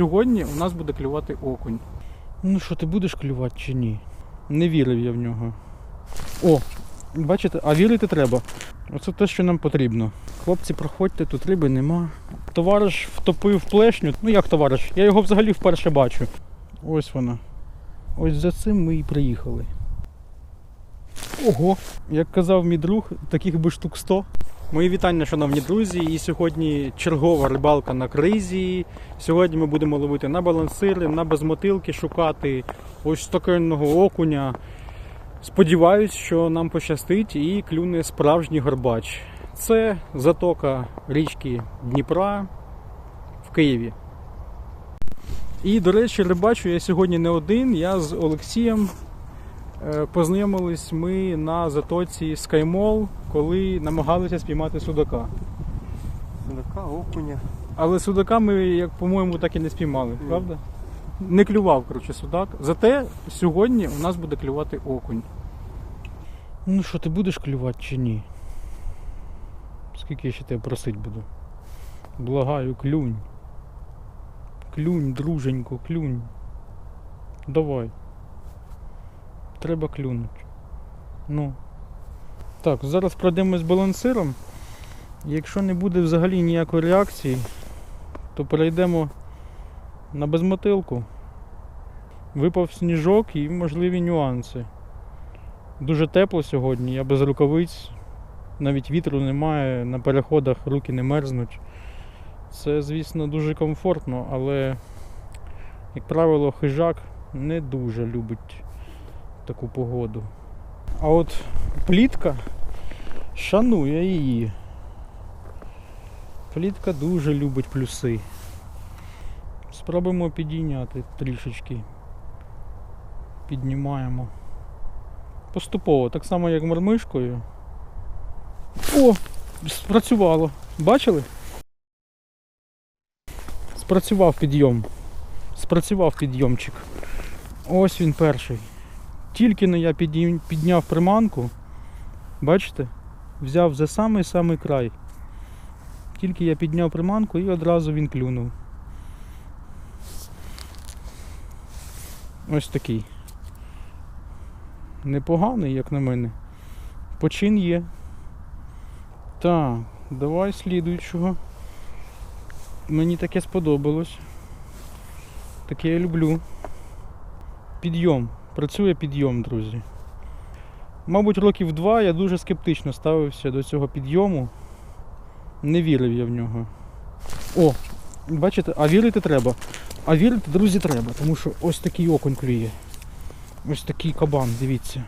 сьогодні у нас буде клювати окунь. Ну що, ти будеш клювати чи ні? Не вірив я в нього. О, бачите, а вірити треба. Оце те, що нам потрібно. Хлопці, проходьте, тут риби нема. Товариш втопив плешню. Ну як товариш? Я його взагалі вперше бачу. Ось вона. Ось за цим ми і приїхали. Ого, як казав мій друг, таких би штук 100. Мої вітання, шановні друзі. І сьогодні чергова рибалка на кризі. Сьогодні ми будемо ловити на балансири, на безмотилки, шукати ось такого окуня. Сподіваюсь, що нам пощастить і клюне справжній горбач. Це затока річки Дніпра в Києві. І, до речі, рибачу я сьогодні не один. Я з Олексієм Познайомились ми на затоці Skymall, коли намагалися спіймати судака. Судака, окуня. Але судака ми, як по-моєму, так і не спіймали, Ні. правда? Не клював, коротше, судак. Зате сьогодні у нас буде клювати окунь. Ну що, ти будеш клювати чи ні? Скільки я ще тебе просить буду? Благаю, клюнь. Клюнь, друженько, клюнь. Давай. Треба клюнути. Ну. Так, зараз пройдемось балансиром. Якщо не буде взагалі ніякої реакції, то перейдемо на безмотилку. Випав сніжок і можливі нюанси. Дуже тепло сьогодні, я без рукавиць, навіть вітру немає, на переходах руки не мерзнуть. Це, звісно, дуже комфортно, але, як правило, хижак не дуже любить таку погоду. А от плітка шанує її. Плітка дуже любить плюси. Спробуємо підійняти трішечки. Піднімаємо. Поступово, так само як мормишкою. О! Спрацювало. Бачили? Спрацював підйом. Спрацював підйомчик. Ось він перший. Тільки но я підняв приманку, бачите, взяв за самий самий край. Тільки я підняв приманку і одразу він клюнув. Ось такий. Непоганий, як на мене. Почин є. Так, давай слідуючого. Мені таке сподобалось. Таке я люблю. Підйом. Працює підйом, друзі. Мабуть, років два я дуже скептично ставився до цього підйому. Не вірив я в нього. О, бачите, а вірити треба. А вірити, друзі, треба, тому що ось такий окунь клює. Ось такий кабан, дивіться.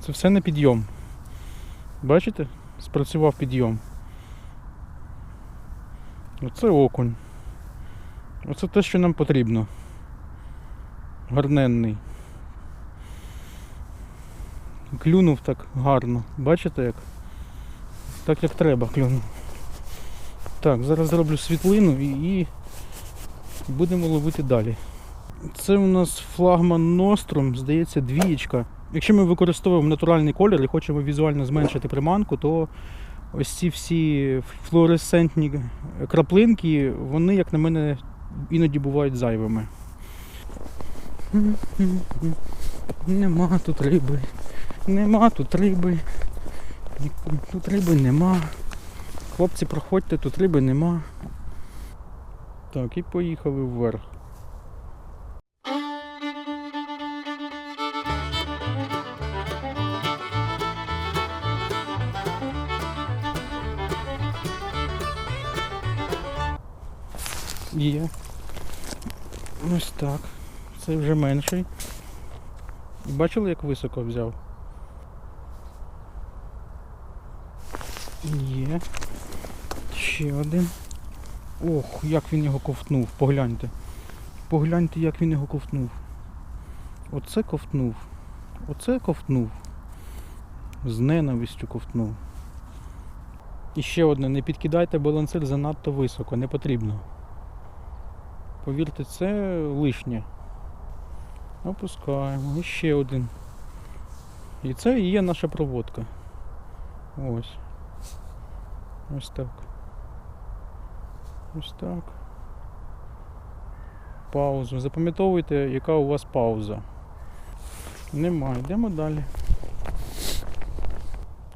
Це все на підйом. Бачите? Спрацював підйом. Оце окунь. Оце те, що нам потрібно. Гарненний. Клюнув так гарно. Бачите як? Так як треба клюнув. Так, зараз зроблю світлину і, і будемо ловити далі. Це у нас флагман Nostrum, здається, двієчка. Якщо ми використовуємо натуральний колір і хочемо візуально зменшити приманку, то ось ці всі флуоресцентні краплинки, вони, як на мене, іноді бувають зайвими. Нема тут риби. Нема тут риби. Тут риби нема. Хлопці, проходьте, тут риби нема. Так, і поїхали вверх. Є. Ось так. Це вже менший. Бачили, як високо взяв? Є. Ще один. Ох, як він його ковтнув, погляньте. Погляньте, як він його ковтнув. Оце ковтнув. Оце ковтнув. З ненавистю ковтнув. І ще одне, не підкидайте балансир занадто високо, не потрібно. Повірте, це лишнє. Опускаємо. І ще один. І це і є наша проводка. Ось. Ось так. Ось так. паузу. Запам'ятовуйте, яка у вас пауза. Нема, йдемо далі.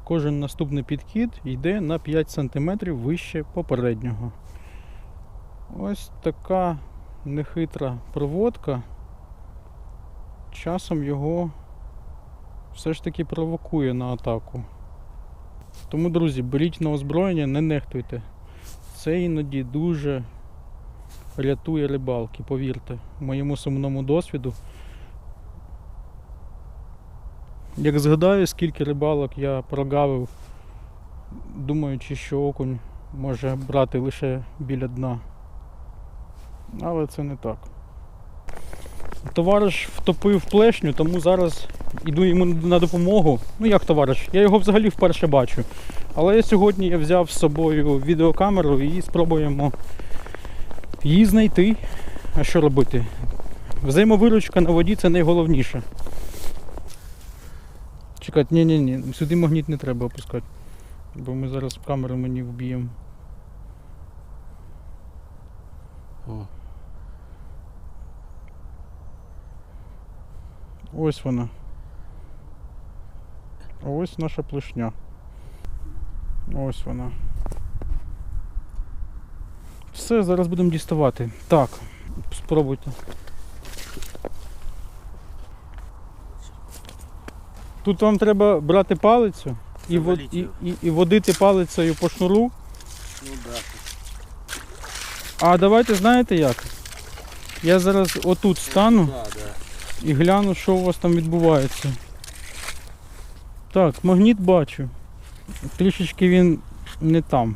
Кожен наступний підхід йде на 5 см вище попереднього. Ось така нехитра проводка. Часом його все ж таки провокує на атаку. Тому, друзі, беріть на озброєння, не нехтуйте. Це іноді дуже рятує рибалки, повірте, моєму сумному досвіду. Як згадаю, скільки рибалок я прогавив, думаючи, що окунь може брати лише біля дна. Але це не так. Товариш втопив плешню, тому зараз іду йому на допомогу. Ну як товариш, я його взагалі вперше бачу. Але сьогодні я взяв з собою відеокамеру і спробуємо її знайти. А що робити? Взаємовиручка на воді це найголовніше. Чекайте, ні, ні, сюди магніт не треба опускати. Бо ми зараз камеру мені вб'ємо. Ось вона. А Ось наша плешня. Ось вона. Все, зараз будемо діставати. Так, спробуйте. Тут вам треба брати палицю і, вод- і, і, і водити палицею по шнуру. Ну да. А давайте знаєте як? Я зараз отут стану. Да, да. І гляну, що у вас там відбувається. Так, магніт бачу. Трішечки він не там.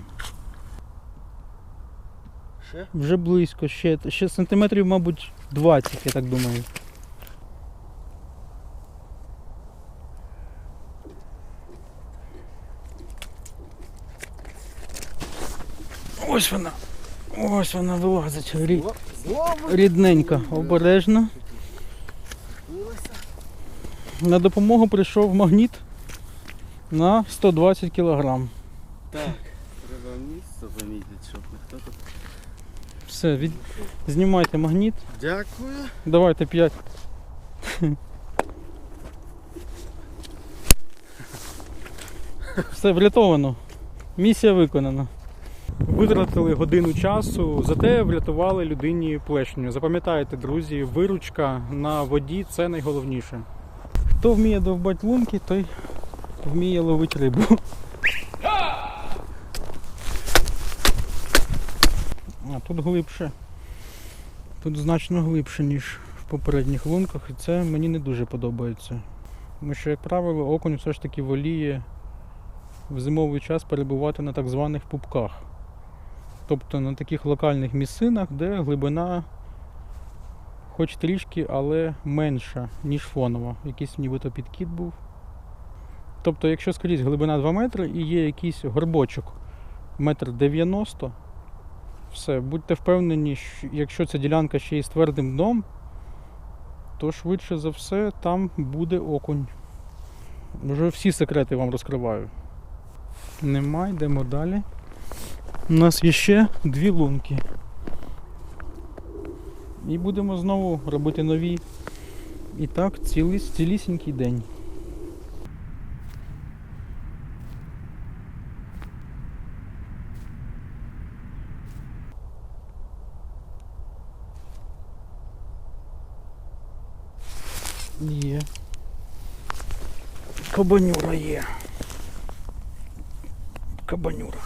Ще? Вже близько, ще, ще сантиметрів, мабуть, 20, я так думаю. Ось вона. Ось вона вилазить. Рідненька, обережно. На допомогу прийшов магніт на 120 кг. Так, треба місце замітити, щоб ніхто тут. Все, від... знімайте магніт. Дякую. Давайте 5. Все, врятовано. Місія виконана. Витратили годину часу, зате врятували людині плешню. Запам'ятайте, друзі, виручка на воді це найголовніше. Хто вміє довбати лунки, той вміє ловити рибу. А тут глибше. Тут значно глибше, ніж в попередніх лунках, і це мені не дуже подобається. Тому що, як правило, окунь все ж таки воліє в зимовий час перебувати на так званих пупках. Тобто на таких локальних місцинах, де глибина хоч трішки, але менша, ніж фонова. Якийсь нібито підкіт був. Тобто, якщо скрізь глибина 2 метри і є якийсь горбочок метр 90 все, будьте впевнені, що якщо ця ділянка ще й з твердим дном, то швидше за все там буде окунь. Вже всі секрети вам розкриваю. Нема, йдемо далі. У нас є ще дві лунки. І будемо знову робити нові. І так, цілий, цілісінький день. Є. Кабанюра є. Кабанюра.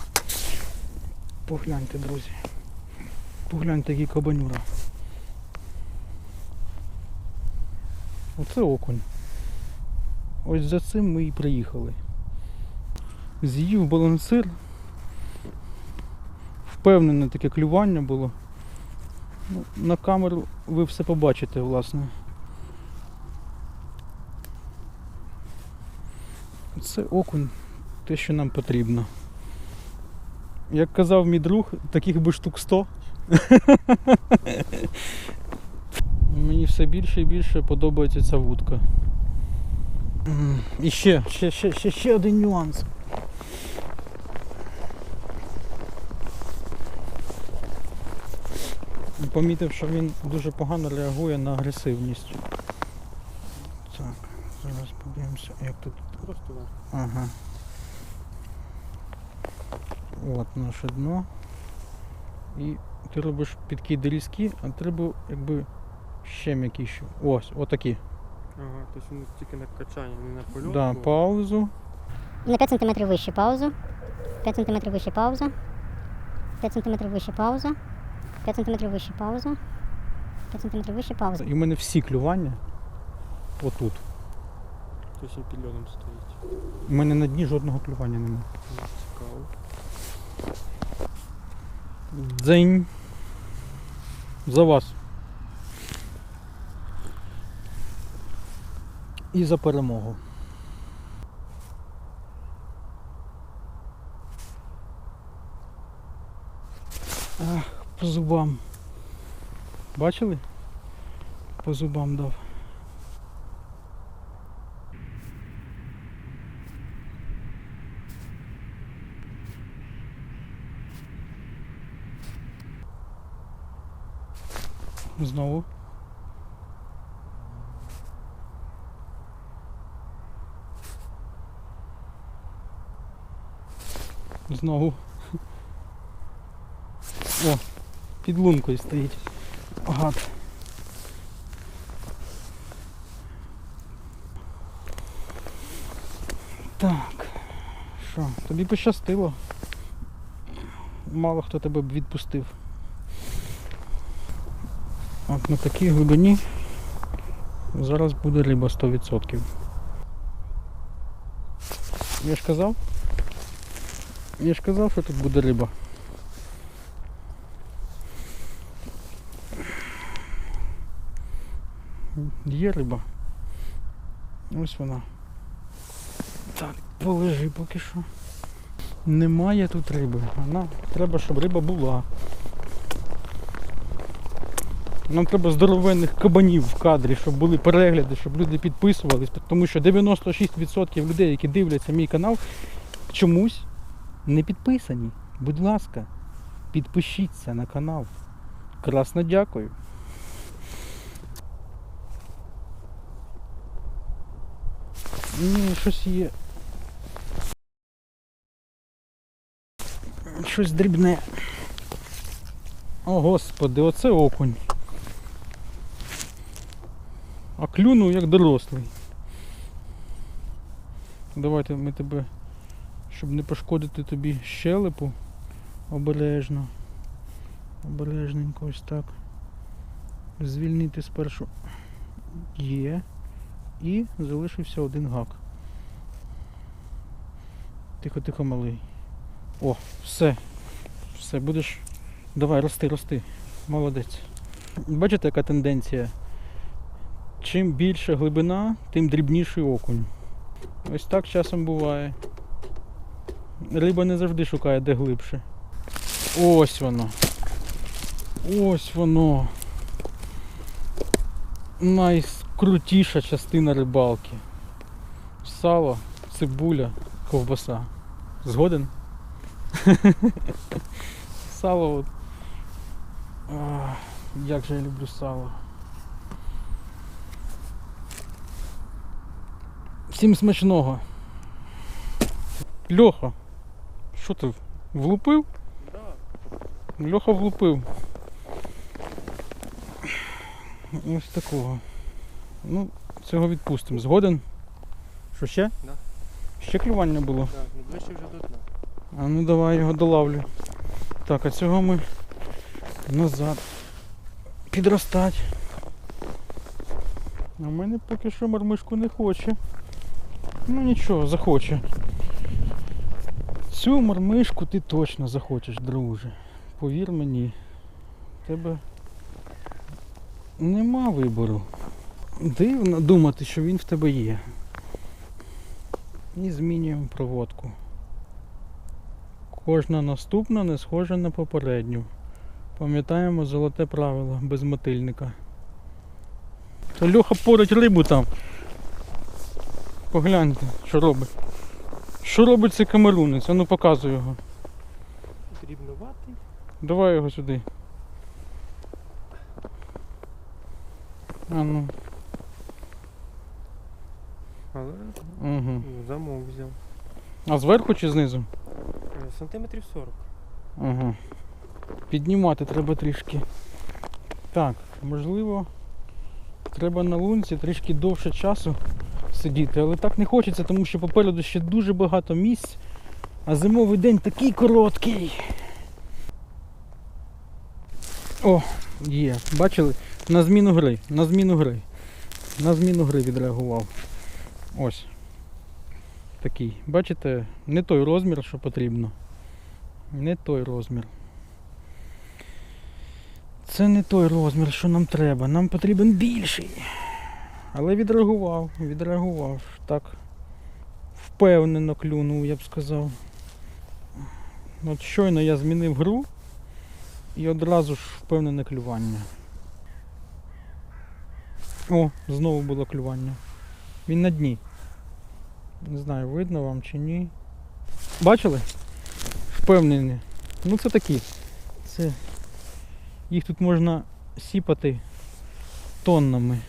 Погляньте, друзі. Погляньте, який кабанюра. Оце окунь. Ось за цим ми і приїхали. З'їв балансир. Впевнене таке клювання було. Ну, на камеру ви все побачите, власне. Це окунь, те, що нам потрібно. Як казав мій друг, таких би штук 100. Мені все більше і більше подобається ця вудка. І ще, ще, ще, ще, ще один нюанс. Помітив, що він дуже погано реагує на агресивність. Так, зараз подивимося, як тут. Просто. Ага. От наше дно. І ти робиш підкиди різкі, а треба якби ще м'якіші. Ось, отакі. Ага, тобто він тільки на качання, не на польотку. Да, паузу. На 5 см вище паузу. 5 см вище пауза. 5 см вище пауза. 5 см вище пауза. 5 см вище пауза. І в мене всі клювання отут. Тобто він під льодом стоїть. У мене на дні жодного клювання немає. Цікаво. Дзень. За вас. І за перемогу. Ах, по зубам. Бачили? По зубам дав. Знову. Знову. О, під лункою стоїть. Гад. Так. Що, тобі пощастило. Мало хто тебе б відпустив. От на такій глибині зараз буде риба 100%. Я ж казав? Я ж казав, що тут буде риба. Є риба. Ось вона. Так, полежи поки що. Немає тут риби. Вона треба, щоб риба була. Нам треба здоровенних кабанів в кадрі, щоб були перегляди, щоб люди підписувались, тому що 96% людей, які дивляться мій канал, чомусь не підписані. Будь ласка, підпишіться на канал. Красно дякую. Ні, щось є. Щось дрібне. О, господи, оце окунь. А клюнув як дорослий. Давайте ми тебе, щоб не пошкодити тобі щелепу, обережно. Обережненько ось так. Звільнити спершу є. І залишився один гак. Тихо, тихо, малий. О, все. Все, будеш. Давай, рости, рости. Молодець. Бачите, яка тенденція? Чим більша глибина, тим дрібніший окунь. Ось так часом буває. Риба не завжди шукає де глибше. Ось воно. Ось воно. Найкрутіша частина рибалки. Сало, цибуля, ковбаса. Згоден? Сало. От. Ах, як же я люблю сало. Всім смачного. Льоха, що ти влупив? Да. Льоха влупив. Ось такого. Ну, цього відпустимо. Згоден? Що ще? Да. Ще клювання було. Так, ну ближче вже до дна. А ну давай його долавлю. Так, а цього ми назад. Підростать. А в мене поки що мармишку не хоче. Ну нічого, захоче. Цю мармишку ти точно захочеш, друже. Повір мені. В тебе нема вибору. Дивно думати, що він в тебе є. І змінюємо проводку. Кожна наступна не схожа на попередню. Пам'ятаємо золоте правило без мотильника. Та Льоха порить рибу там. Погляньте, що робить. Що робить цей камерунець? А ну показуй його. Дрібнуватий. Давай його сюди. А ну. Але Угу. замок взяв. А зверху чи знизу? Е, Сантиметрів 40. Ага. Піднімати треба трішки. Так, можливо, треба на лунці трішки довше часу сидіти, але так не хочеться, тому що попереду ще дуже багато місць, а зимовий день такий короткий. О, є. Бачили? На зміну гри. На зміну гри. На зміну гри відреагував. Ось. Такий. Бачите, не той розмір, що потрібно. Не той розмір. Це не той розмір, що нам треба. Нам потрібен більший. Але відреагував, відреагував. Так. Впевнено клюнув, я б сказав. От щойно я змінив гру і одразу ж впевнене клювання. О, знову було клювання. Він на дні. Не знаю, видно вам чи ні. Бачили? Впевнені. Ну це такі. Це. Їх тут можна сіпати тоннами.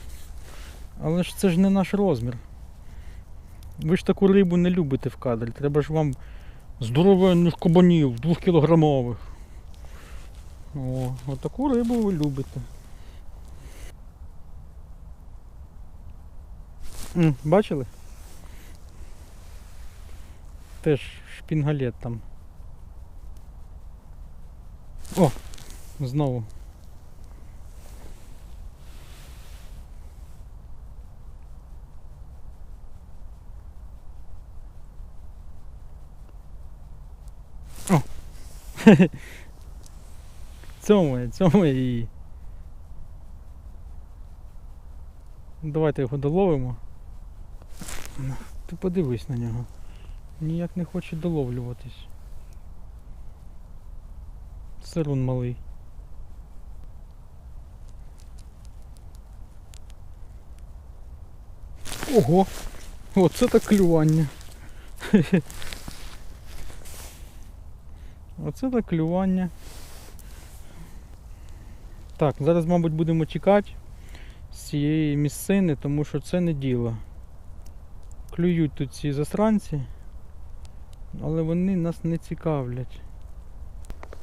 Але ж це ж не наш розмір. Ви ж таку рибу не любите в кадрі. Треба ж вам здоровенних кабанів, двохкілограмових. О, отаку рибу ви любите. Бачили? Теж шпінгалет там. О! Знову. О! Цьомує, цьомує її. Давайте його доловимо. Ти подивись на нього. Ніяк не хоче доловлюватись. Сирун малий. Ого! Оце так клювання. Оце так клювання. Так, зараз, мабуть, будемо чекати з цієї місцини, тому що це не діло. Клюють тут ці засранці, але вони нас не цікавлять.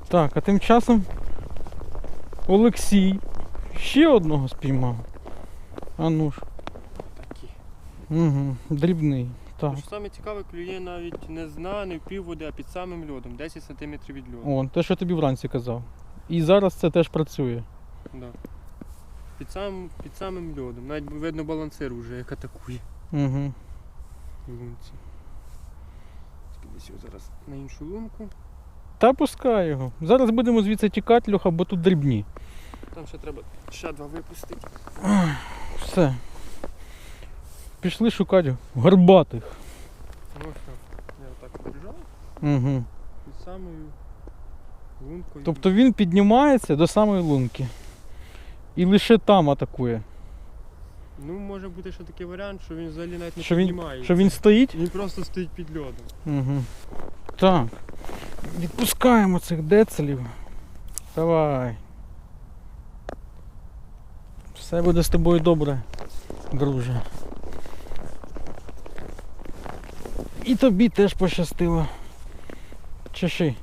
Так, а тим часом Олексій ще одного спіймав. А ну ж. Угу, дрібний. Так. Тож саме цікаве клює навіть не з дна, не в півводи, а під самим льодом. 10 см від льоду. О, те, що тобі вранці казав. І зараз це теж працює. Да. Під, сам, під самим льодом. Навіть видно балансир вже, як атакує Угу. в лунці. Десь його зараз на іншу лунку. Та пускай його. Зараз будемо звідси тікати, Льоха, бо тут дрібні. Там ще треба ще два випустити. Все. Пішли шукати горбатих. Ну що, я отак обіжав Угу. під самою лункою. Тобто він піднімається до самої лунки. І лише там атакує. Ну, може бути ще такий варіант, що він взагалі навіть не Що він, піднімається. що він стоїть. Він просто стоїть під льодом. Угу. Так. Відпускаємо цих децелів. Давай. Все буде з тобою добре, друже. І тобі теж пощастило. Чеши.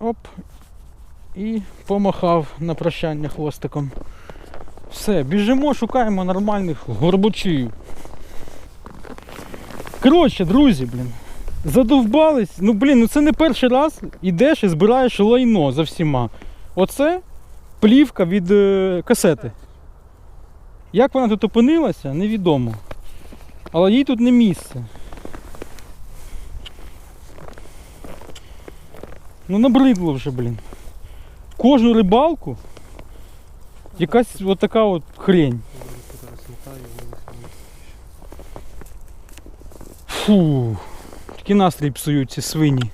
Оп. І помахав на прощання хвостиком. Все, біжимо, шукаємо нормальних горбачів. Коротше, друзі, блін. Задовбались. Ну блін, ну це не перший раз ідеш і збираєш лайно за всіма. Оце плівка від е, касети. Як вона тут опинилася, невідомо. Але їй тут не місце. Ну набридло вже, блін. Кожну рибалку якась от така от хрень. Фу, такий настрій псують ці свині.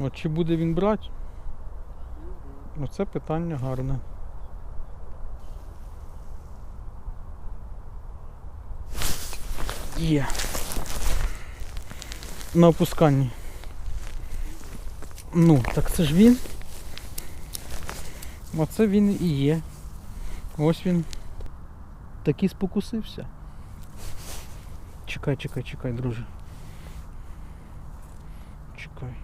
От чи буде він брати? Оце питання гарне. Є. На опусканні. Ну, так це ж він. Оце він і є. Ось він таки спокусився. Чекай, чекай, чекай, друже. Чекай.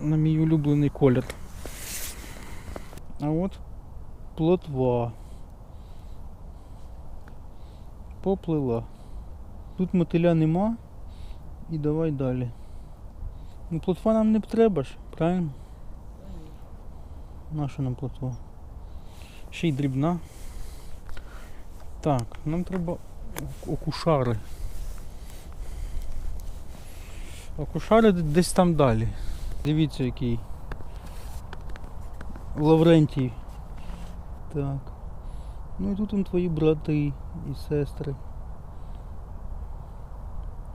На мій улюблений колір. А от плотва. Поплила. Тут мотиля нема. І давай далі. Ну плотва нам не треба ж, правильно? Наша нам плотва? Ще й дрібна. Так, нам треба окушари. Окушари десь там далі. Дивіться який. Лаврентій. Так. Ну і тут он твої брати і сестри.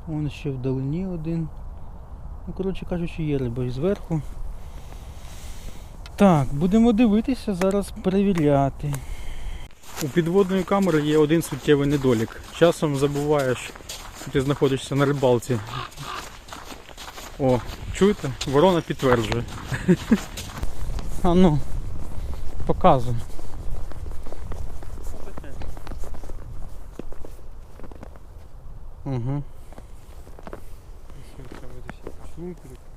Вон ще вдалині один. Ну, коротше кажучи, є риба і зверху. Так, будемо дивитися, зараз перевіряти. У підводної камери є один суттєвий недолік. Часом забуваєш, що ти знаходишся на рибалці. О, чуєте? Ворона підтверджує. А ну, показуй. Угу.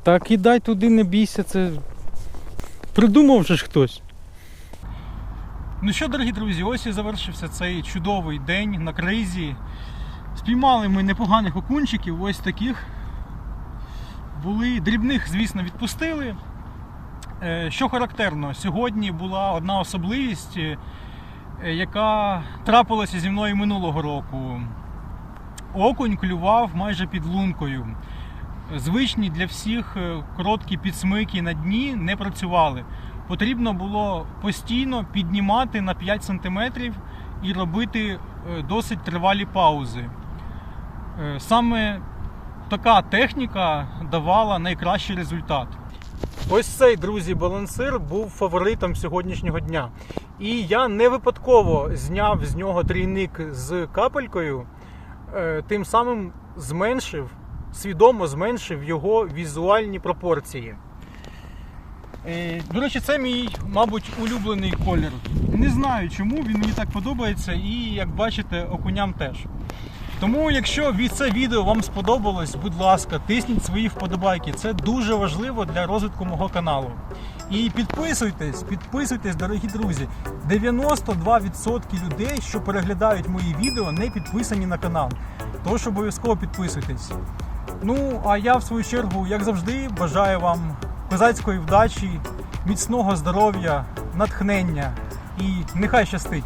Так ідай туди, не бійся, це придумав же ж хтось. Ну що, дорогі друзі, ось і завершився цей чудовий день на кризі. Спіймали ми непоганих окунчиків, ось таких. Були дрібних, звісно, відпустили. Е, Що характерно, сьогодні була одна особливість, е, яка трапилася зі мною минулого року. Окунь клював майже під лункою звичні для всіх е, короткі підсмики на дні не працювали. Потрібно було постійно піднімати на 5 см і робити е, досить тривалі паузи. Е, Саме така техніка давала найкращий результат. Ось цей, друзі, балансир був фаворитом сьогоднішнього дня. І я не випадково зняв з нього трійник з капелькою, тим самим зменшив свідомо зменшив його візуальні пропорції. Е, До речі, це мій, мабуть, улюблений колір. Не знаю чому, він мені так подобається і, як бачите, окуням теж. Тому, якщо це відео вам сподобалось, будь ласка, тисніть свої вподобайки. Це дуже важливо для розвитку мого каналу. І підписуйтесь, підписуйтесь, дорогі друзі. 92% людей, що переглядають мої відео, не підписані на канал. Тож обов'язково підписуйтесь. Ну, а я в свою чергу, як завжди, бажаю вам козацької вдачі, міцного здоров'я, натхнення і нехай щастить!